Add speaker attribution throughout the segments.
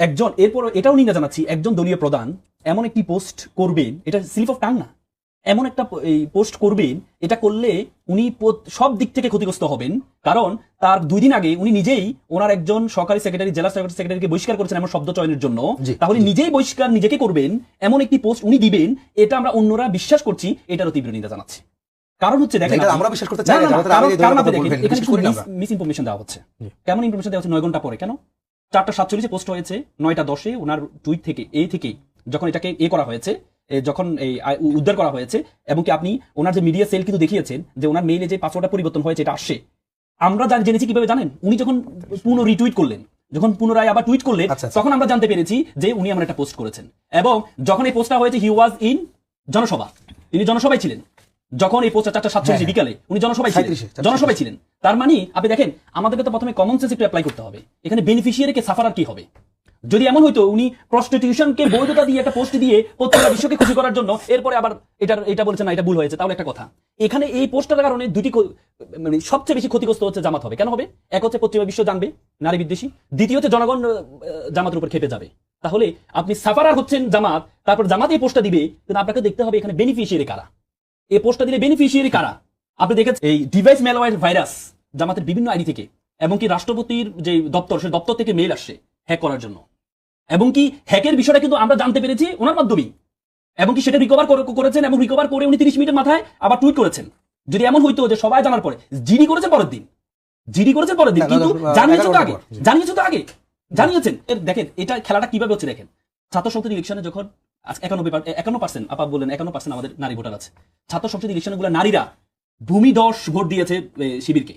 Speaker 1: একজন এরপর এটাও নিন্দা জানাচ্ছি একজন দলীয় প্রধান এমন একটি পোস্ট করবেন এটা স্লিপ অফ টাং না এমন একটা এই পোস্ট করবেন এটা করলে উনি সব দিক থেকে ক্ষতিগ্রস্ত হবেন কারণ তার দুই দিন আগে উনি নিজেই ওনার একজন সরকারি সেক্রেটারি জেলা সরকারি সেক্রেটারিকে বহিষ্কার করেছেন এমন শব্দ চয়নের জন্য। তাহলে নিজেই বহিষ্কার নিজেকে করবেন এমন একটি পোস্ট উনি দিবেন এটা আমরা অন্যরা বিশ্বাস করছি এটারও তীব্র নিন্দা জানাচ্ছি। কারণ হচ্ছে দেখেন
Speaker 2: আমরা বিশ্বাস করতে চাই না,
Speaker 1: কারণ- আপনি দেখেন, এখানে। মিস ইনফরমেশন দেওয়া হচ্ছে। কেমন ইনফরমেশন দেওয়া হচ্ছে? নয় ঘণ্টা পরে কেন? চারটা সাতচল্লিশে পোস্ট হয়েছে নয়টা দশে ওনার টুইট থেকে এই থেকে যখন এটাকে এ করা হয়েছে যখন এই উদ্ধার করা হয়েছে এবং কি আপনি ওনার যে মিডিয়া সেল কিন্তু দেখিয়েছেন যে ওনার মেইলে যে পাসওয়ার্ডটা পরিবর্তন হয়েছে এটা আসছে। আমরা জেনেছি কীভাবে জানেন? উনি যখন পুনঃ রিটুইট করলেন যখন পুনরায় আবার টুইট করলেন
Speaker 2: আচ্ছা, আচ্ছা।
Speaker 1: তখন আমরা জানতে পেরেছি যে উনি এমন একটা পোস্ট করেছেন। এবং যখন এই পোস্টটা হয়েছে হি ওয়াজ ইন জনসভা। তিনি জনসভায় ছিলেন। যখন এই পোস্টটা চারটা সাতচল্লিশ
Speaker 2: হ্যাঁ,
Speaker 1: বিকালে উনি জনসভায় ছিলেন।
Speaker 2: 37 37
Speaker 1: জনসভায় ছিলেন। তার মানে আপনি দেখেন আমাদেরকে তো প্রথমে কমন সেন্স একটু অ্যাপ্লাই করতে হবে। এখানে বেনিফিশিয়ারিকে সাফারার কি হবে? যদি এমন হইতো উনি প্রস্টিটিউশনকে বৈধতা দিয়ে একটা পোস্ট দিয়ে প্রত্যেকটা বিশ্বকে খুশি করার জন্য এরপরে আবার এটা এটা বলছেন না এটা ভুল হয়েছে তাহলে একটা কথা। এখানে এই পোস্টটার কারণে দুটি মানে সবচেয়ে বেশি ক্ষতিগ্রস্ত হচ্ছে জামাত হবে। কেন হবে? এক হচ্ছে পশ্চিমা বিশ্ব জানবে নারী বিদ্বেষী। দ্বিতীয় হচ্ছে জনগণ জামাতের উপর খেপে যাবে। তাহলে আপনি সাফারার হচ্ছেন জামাত তারপর জামাত এই পোস্টটা দিবে কিন্তু আপনাকে দেখতে হবে এখানে বেনিফিশিয়ারি কারা। এই পোস্টটা দিলে বেনিফিশিয়ারি কারা? আপনি দেখেছেন এই ডিভাইস ম্যালওয়্যার ভাইরাস জামাতের বিভিন্ন আইডি থেকে এবং কি রাষ্ট্রপতির যে দপ্তর সেই দপ্তর থেকে মেল আসছে হ্যাক করার জন্য। এবং কি হ্যাকের বিষয়টা কিন্তু আমরা জানতে পেরেছি ওনার মাধ্যমেই। এবং কি সেটা রিকভার করেছেন এবং রিকভার করে উনি তিরিশ মিনিটের মাথায় আবার টুইট করেছেন। যদি এমন হইতো যে সবাই জানার পরে জিডি করেছে পরের দিন। জিডি করেছে পরের দিন কিন্তু
Speaker 2: না,
Speaker 1: জানিয়েছে তো আগে
Speaker 2: নম্বর,
Speaker 1: জানিয়েছে তো আগে। জানিয়েছেন। দেখেন এটা খেলাটা কীভাবে হচ্ছে দেখেন। ছাত্র সংসদ ইলেকশনে যখন একানব্বই একান্ন পার্সেন্ট, আপা বললেন একান্ন পার্সেন্ট আমাদের নারী ভোটার আছে। ছাত্র সংসদ ইলেকশনে গুলো নারীরা ভূমিদশ ভোট দিয়েছে শিবিরকে।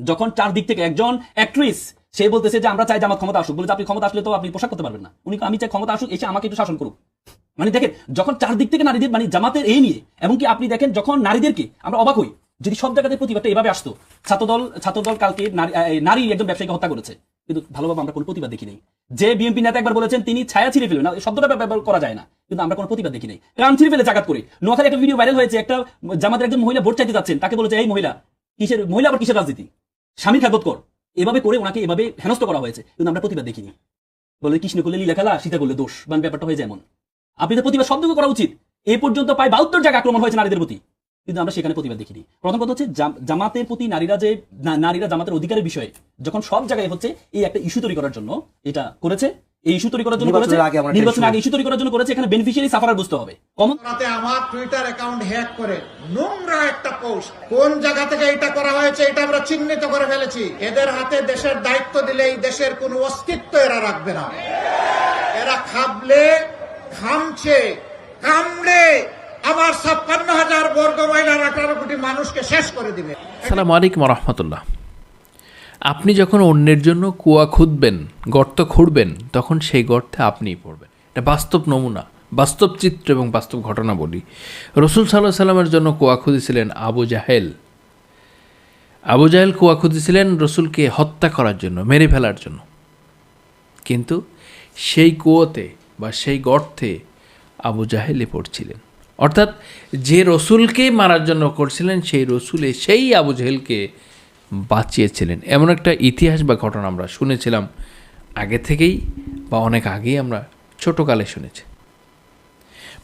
Speaker 1: যখন চারদিক থেকে একজন অ্যাক্ট্রেস সে বলতেছে যে আমরা চাই জামাত ক্ষমতা আসুক। বলে আপনি ক্ষমতা আসলে তো আপনি পোশাক করতে পারবেন না। উনি আমি চাই ক্ষমতা আসুক, এসে আমাকে একটু শাসন করুক। মানে দেখেন, যখন চারদিক থেকে নারীদের মানে জামাতের এই নিয়ে, এমনকি আপনি দেখেন যখন নারীদেরকে, আমরা অবাক হই। যদি সব জায়গাতে প্রতিবাদটা এভাবে আসতো, ছাত্রদল ছাত্রদল কালকে নারী একজন ব্যবসায়ীকে হত্যা করেছে। কিন্তু ভালোভাবে আমরা কোনো প্রতিবাদ দেখি নাই। যে বিএনপি নেতা একবার বলেছেন, তিনি ছায়া ছিঁড়ে ফেলবেন। না শব্দটা ব্যবহার করা যায় না। কিন্তু আমরা কোনো প্রতিবাদ দেখি নাই। কান ছিঁড়ে ফেলে জাগাত করে। নোয়াখালী একটা ভিডিও ভাইরাল হয়েছে, একটা জামাতের একজন মহিলা ভোট চাইতে যাচ্ছেন। তাকে বলেছে, এই মহিলা, কিসের, মহিলা আবার কিসের রাজনীতি? স্বামী খেদত কর। এভাবে করে ওনাকে এভাবে হেনস্থ করা হয়েছে। কিন্তু আমরা প্রতিবাদ দেখিনি। বলে, কৃষ্ণ করলে লীলা খেলা, সীতা করলে দোষ। মানে ব্যাপারটা হয়ে যেমন আপনি তো প্রতিবাদ শব্দ করা উচিত। এই পর্যন্ত প্রায় বাহাত্তর জায়গা আক্রমণ হয়েছে নারীদের প্রতি। কিন্তু আমরা সেখানে প্রতিবাদ দেখিনি। প্রথম কথা হচ্ছে জামাতের প্রতি নারীরা যে নারীরা জামাতের অধিকারের বিষয়ে যখন সব জায়গায় হচ্ছে এই একটা ইস্যু তৈরি করার জন্য এটা করেছে এই ইস্যু তৈরি করার জন্য করেছে
Speaker 2: নির্বাচনের আগে আমরা একটা
Speaker 1: নির্বাচনের
Speaker 2: issue-
Speaker 1: আগে ইস্যু তৈরি করার জন্য করেছে এখানে বেনিফিশিয়ারি সাফারার বুঝতে হবে। কমন
Speaker 3: রাতে আমার টুইটার অ্যাকাউন্ট হ্যাক করে নোংরা একটা পোস্ট কোন জায়গা থেকে এটা করা হয়েছে এটা আমরা চিহ্নিত করে ফেলেছি। এদের হাতে দেশের দায়িত্ব দিলে এই দেশের কোনো অস্তিত্ব এরা রাখবে না। এরা খাবলে খামছে কামড়ে। আমার ছাপ্পান্ন হাজার বর্গ মাইলার আঠারো কোটি মানুষকে শেষ করে দিবে।
Speaker 4: সালাম আলাইকুম রহমতুল্লাহ আপনি যখন অন্যের জন্য কুয়া খুঁদবেন গর্ত খুঁড়বেন, তখন সেই গর্তে আপনিই পড়বেন। এটা বাস্তব নমুনা, বাস্তব চিত্র এবং বাস্তব ঘটনা বলি। রসুল সাল্লাহ সাল্লামের জন্য কুয়া খুঁজেছিলেন আবু জাহেল। আবু জাহেল কুয়া খুঁজেছিলেন রসুলকে হত্যা করার জন্য, মেরে ফেলার জন্য। কিন্তু সেই কুয়োতে বা সেই গর্তে আবু জাহেলে পড়ছিলেন। অর্থাৎ যে রসুলকে মারার জন্য করছিলেন, সেই রসুলে সেই আবু জাহেলকে বাঁচিয়েছিলেন। এমন একটা ইতিহাস বা ঘটনা আমরা শুনেছিলাম আগে থেকেই বা অনেক আগেই আমরা ছোটোকালে শুনেছি।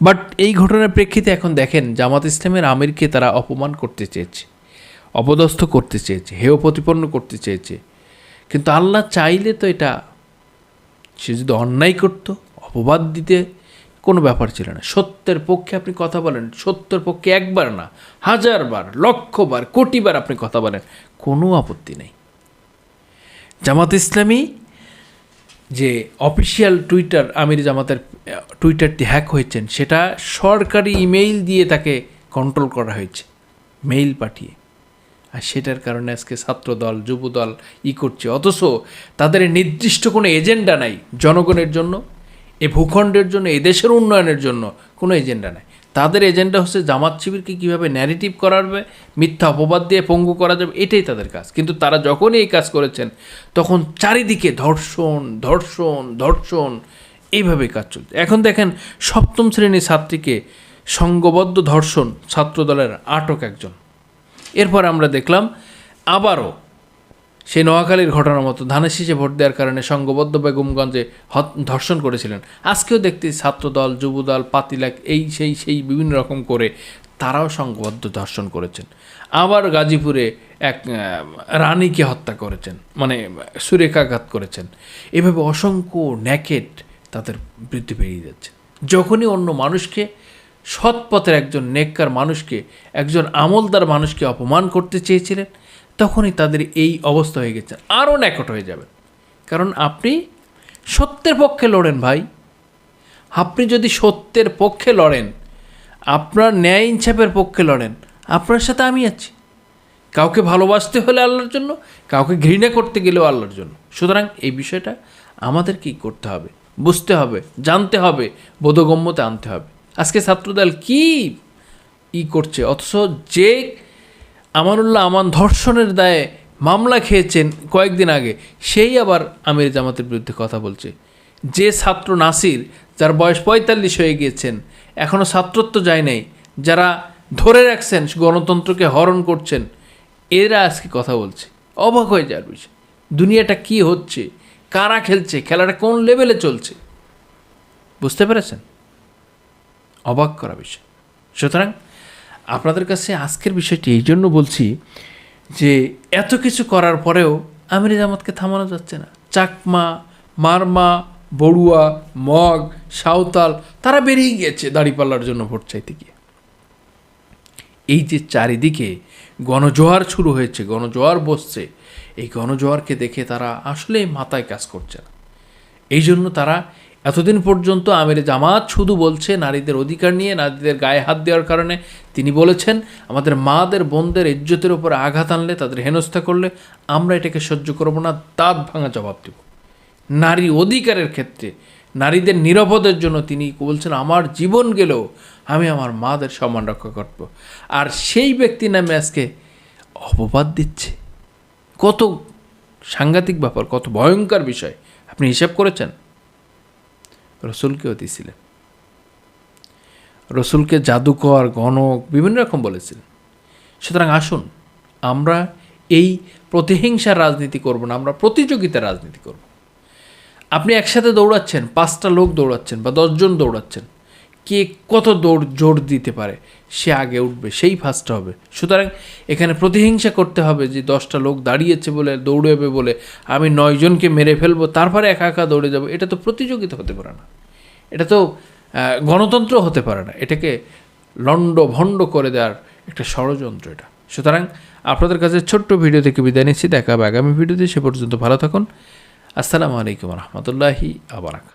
Speaker 4: বাট এই ঘটনার প্রেক্ষিতে এখন দেখেন, জামাত ইসলামের আমিরকে তারা অপমান করতে চেয়েছে, অপদস্থ করতে চেয়েছে, হেয় প্রতিপন্ন করতে চেয়েছে। কিন্তু আল্লাহ চাইলে তো এটা, সে যদি অন্যায় করত, অপবাদ দিতে কোনো ব্যাপার ছিল না। সত্যের পক্ষে আপনি কথা বলেন, সত্যের পক্ষে একবার না, হাজারবার, লক্ষবার, কোটিবার আপনি কথা বলেন, কোনো আপত্তি নেই। জামাত ইসলামী যে অফিসিয়াল টুইটার, আমির জামাতের টুইটারটি হ্যাক হয়েছেন, সেটা সরকারি ইমেইল দিয়ে তাকে কন্ট্রোল করা হয়েছে, মেইল পাঠিয়ে। আর সেটার কারণে আজকে ছাত্রদল, যুবদল ই করছে, অথচ তাদের নির্দিষ্ট কোনো এজেন্ডা নাই জনগণের জন্য। এ ভূখণ্ডের জন্য এ দেশের উন্নয়নের জন্য কোনো এজেন্ডা নাই। তাদের এজেন্ডা হচ্ছে জামাত শিবিরকে কীভাবে ন্যারেটিভ করা যাবে মিথ্যা অপবাদ দিয়ে পঙ্গু করা যাবে, এটাই তাদের কাজ। কিন্তু তারা যখনই এই কাজ করেছেন, তখন চারিদিকে ধর্ষণ ধর্ষণ ধর্ষণ এইভাবে কাজ চলছে। এখন দেখেন, সপ্তম শ্রেণির ছাত্রীকে সংঘবদ্ধ ধর্ষণ ছাত্রদলের আটক একজন। এরপর আমরা দেখলাম, আবারও সেই নোয়াখালীর ঘটনার মতো ধানের শীষে ভোট দেওয়ার কারণে সংঘবদ্ধ বেগমগঞ্জে ধর্ষণ করেছিলেন। আজকেও দেখতে ছাত্রদল, যুবদল, পাতিলাক, এই সেই সেই বিভিন্ন রকম করে তারাও সংঘবদ্ধ ধর্ষণ করেছেন। আবার গাজীপুরে এক রানীকে হত্যা করেছেন মানে সুরেখাঘাত করেছেন। এভাবে অসংখ্য ন্যাকেট তাদের বৃদ্ধি পেরিয়ে যাচ্ছে। যখনই অন্য মানুষকে, সৎপথের একজন নেককার মানুষকে, একজন আমলদার মানুষকে অপমান করতে চেয়েছিলেন তখনই তাদের এই অবস্থা হয়ে গেছে। আরও ন্যাকট হয়ে যাবেন কারণ আপনি সত্যের পক্ষে লড়েন ভাই। আপনি যদি সত্যের পক্ষে লড়েন, আপনার ন্যায় ইনসাফের পক্ষে লড়েন, আপনার সাথে আমি আছি। কাউকে ভালোবাসতে হলে আল্লাহর জন্য, কাউকে ঘৃণা করতে গেলেও আল্লাহর জন্য। সুতরাং এই বিষয়টা আমাদের কি করতে হবে? বুঝতে হবে, জানতে হবে, বোধগম্যতে আনতে হবে। আজকে ছাত্রদল কি ই করছে? অথচ যে আমানুল্লাহ আমান ধর্ষণের দায়ে মামলা খেয়েছেন কয়েকদিন আগে। সেই আবার আমির জামাতের বিরুদ্ধে কথা বলছে। যে ছাত্র নাসির, যার বয়স পঁয়তাল্লিশ হয়ে গিয়েছেন এখনও ছাত্রত্ব যায় নাই, যারা ধরে রাখছেন গণতন্ত্রকে হরণ করছেন, এরা আজকে কথা বলছে। অবাক হয়ে যাওয়ার বিষয়। দুনিয়াটা কি হচ্ছে? কারা খেলছে? খেলাটা কোন লেভেলে চলছে? বুঝতে পেরেছেন? অবাক করা বিষয়। সুতরাং আপনাদের কাছে আজকের বিষয়টি এই জন্য বলছি যে এত কিছু করার পরেও আমির জামাতকে থামানো যাচ্ছে না। চাকমা, মারমা, বড়ুয়া, মগ, সাঁওতাল, তারা বেরিয়ে গিয়েছে দাড়িপাল্লার জন্য ভোট চাইতে গিয়ে। এই যে চারিদিকে গণজোয়ার শুরু হয়েছে, গণজোয়ার বসছে, এই গণজোয়ারকে দেখে তারা আসলে মাথায় কাজ করছে না। এই জন্য তারা এতদিন পর্যন্ত আমির জামাত শুধু বলছে নারীদের অধিকার নিয়ে, নারীদের গায়ে হাত দেওয়ার কারণে। তিনি বলেছেন, আমাদের মাদের, বোনদের ইজ্জতের উপর আঘাত আনলে, তাদের হেনস্থা করলে আমরা এটাকে সহ্য করব না দাঁত ভাঙা জবাব দেব। নারী অধিকারের ক্ষেত্রে, নারীদের নিরাপদের জন্য তিনি বলছেন, আমার জীবন গেলেও আমি আমার মাদের সম্মান রক্ষা করব। আর সেই ব্যক্তি নামে আজকে অপবাদ দিচ্ছে। কত সাংঘাতিক ব্যাপার, কত ভয়ঙ্কর বিষয়। আপনি হিসাব করেছেন? রসুলকেও দিয়েছিলেন রসুলকে জাদুকর, গণক বিভিন্ন রকম বলেছিলেন। সুতরাং আসুন, আমরা এই প্রতিহিংসার রাজনীতি করব না, আমরা প্রতিযোগিতার রাজনীতি করব। আপনি একসাথে দৌড়াচ্ছেন, পাঁচটা লোক দৌড়াচ্ছেন বা দশজন দৌড়াচ্ছেন কে কত দৌড় জোর দিতে পারে, সে আগে উঠবে, সেই ফার্স্ট হবে। সুতরাং এখানে প্রতিহিংসা করতে হবে যে দশটা লোক দাঁড়িয়েছে বলে, দৌড়বে বলে, আমি নয়জনকে মেরে ফেলব, তারপরে একা একা দৌড়ে যাব, এটা তো প্রতিযোগিতা হতে পারে না। এটা তো গণতন্ত্র হতে পারে না। এটাকে লণ্ড ভণ্ড করে দেওয়ার একটা ষড়যন্ত্র এটা। সুতরাং আপনাদের কাছে ছোট্ট ভিডিও থেকে বিদায় নিচ্ছি। দেখা হবে আগামী ভিডিওতে সে পর্যন্ত ভালো থাকুন। আসসালামু আলাইকুম রহমতুল্লাহি আবারাক